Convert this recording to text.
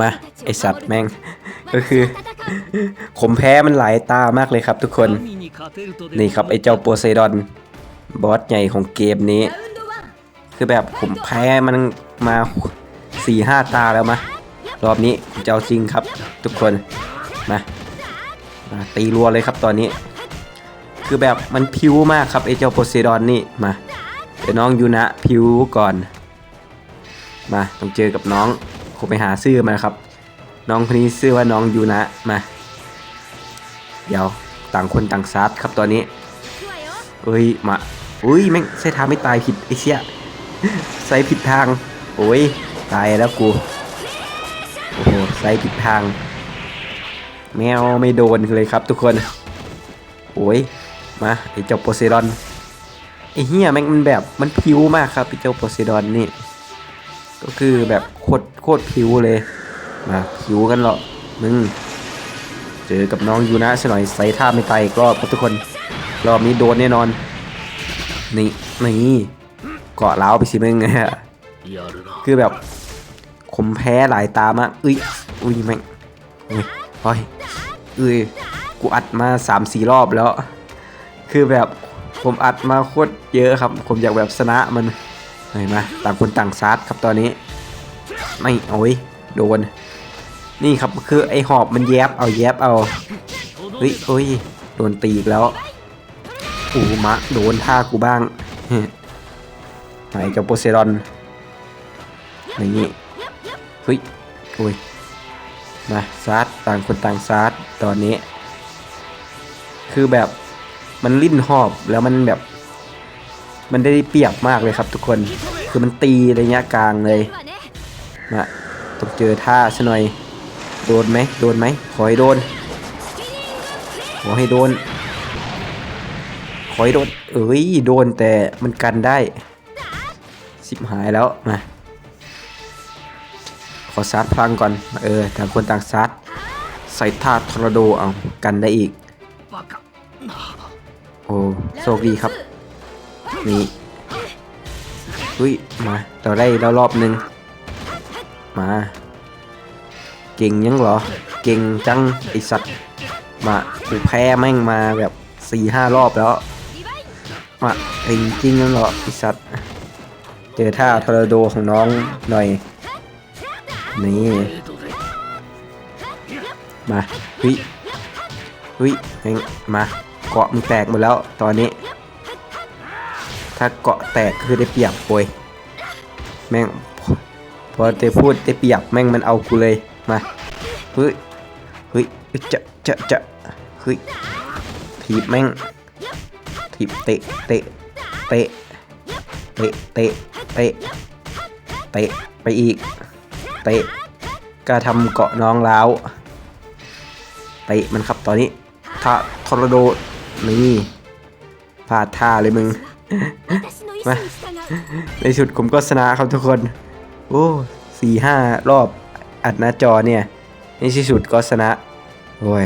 มาไอสัตว์แม่ง ก็คือผมแพ้มันหลายตามากเลยครับทุกคน นี่ครับไอเจ้าโปไซดอน บอสใหญ่ของเกมนี้ คือแบบผมแพ้มันมาสี่ห้าตาแล้วมะรอบนี้ผมจะเอาจริงครับ ทุกคนมามาตีรัวเลยครับตอนนี้ คือแบบมันพิวมากครับไอเจ้าโปไซดอนนี่มาเดี๋ยวน้องยูนะพิวก่อน มาต้องเจอกับน้อง ผมไปหาซื้อมาครับ น้องคนนี้ชื่อว่าน้องยูนะมา เดี๋ยวต่างคนต่างซัดครับตอนนี้เอ้ยมาอุ้ยแม่งใส่ทางไม่ตายผิดไอ้เชี่ยใส่ผิดทาง โอ้ยตายแล้วกูโอ้โหใส่ผิดทาง แมวไม่โดนเลยครับทุกคนโอ้ยมาไอ้เจ้าโปเซดอนไอ้เหี้ยแม่งมันแบบมันพิวมากครับไอ้เจ้าโปเซดอนนี่ ก็คือแบบโคตรโคตรพิวเลยมาพิวกันเหรอมึงเจอกับน้องยูนะซะหน่อยใส่ท่าไม่ตายอีกรอบครับทุกคน รอบนี้โดนแน่นอน นี่นี่เกาะเล้าไปสิมึงฮะคือแบบผมแพ้หลายตามากอุ้ยอุ้ยแม่งอุ้ยโอ้ยอุ้ยกูอัดมาสามสี่รอบแล้ว คือแบบผมอัดมาโคตรเยอะครับ ผมอยากแบบชนะมัน เห็นไหมต่างคนต่างซัดครับตอนนี้ ไม่โอ้ยโดน นี่ครับคือไอหอบมันแยบเอาแยบเอาเฮ้ยเฮ้ยโดนตีอีกแล้วอูมะโดนท่ากูบ้างไหนเจ้าโปเซดอนอย่างนี่เฮ้ยโอ้ยมาซัดต่างคนต่างซัดตอนนี้ คือแบบมันลิ้นหอบแล้วมันแบบ มันได้เปรียบมากเลยครับทุกคน คือมันตีระยะกลางเลยมาต้องเจอท่าซะหน่อย โดนไหมโดนไหมขอให้โดน ขอให้โดน ขอให้โดน เอ้ยโดนแต่มันกันได้สิบหายแล้วมาขอซัดพลังก่อน เออต่างคนต่างซัดใส่ท่าทอร์โดเอากันได้อีก โอ้โชคดีครับ นี่อุ้ยมาเราได้แล้วรอบหนึ่งมา เก่งยังเหรอ เก่งจังไอสัตว์มากูแพ้แม่งมาแบบสี่ห้ารอบแล้ว มาเก่งจริงยังเหรอไอสัตว์เจอท่าทอร์โดของน้องหน่อย นี่ มาเฮ้ยเฮ้ยแม่งมาเกาะมึงแตกหมดแล้วตอนนี้ ถ้าเกาะแตกคือได้เปรียบโวยแม่งพอเตพูดได้เปรียบแม่งมันเอากูเลยมาเฮ้ยเฮ้ยจะจะจะเฮ้ยถีบแม่งถีบเตะเตะเตะเตะเตะเตะเตะไปอีกเตะก็ทำเกาะน้องแล้วเตะมันครับตอนนี้ท่าทอร์โดนี่พลาดท่าเลยมึง มาในสุดผมก็ชนะครับทุกคน โอ้สี่ห้ารอบอัดหน้าจอเนี่ย ในที่สุดก็ชนะ โอ้ย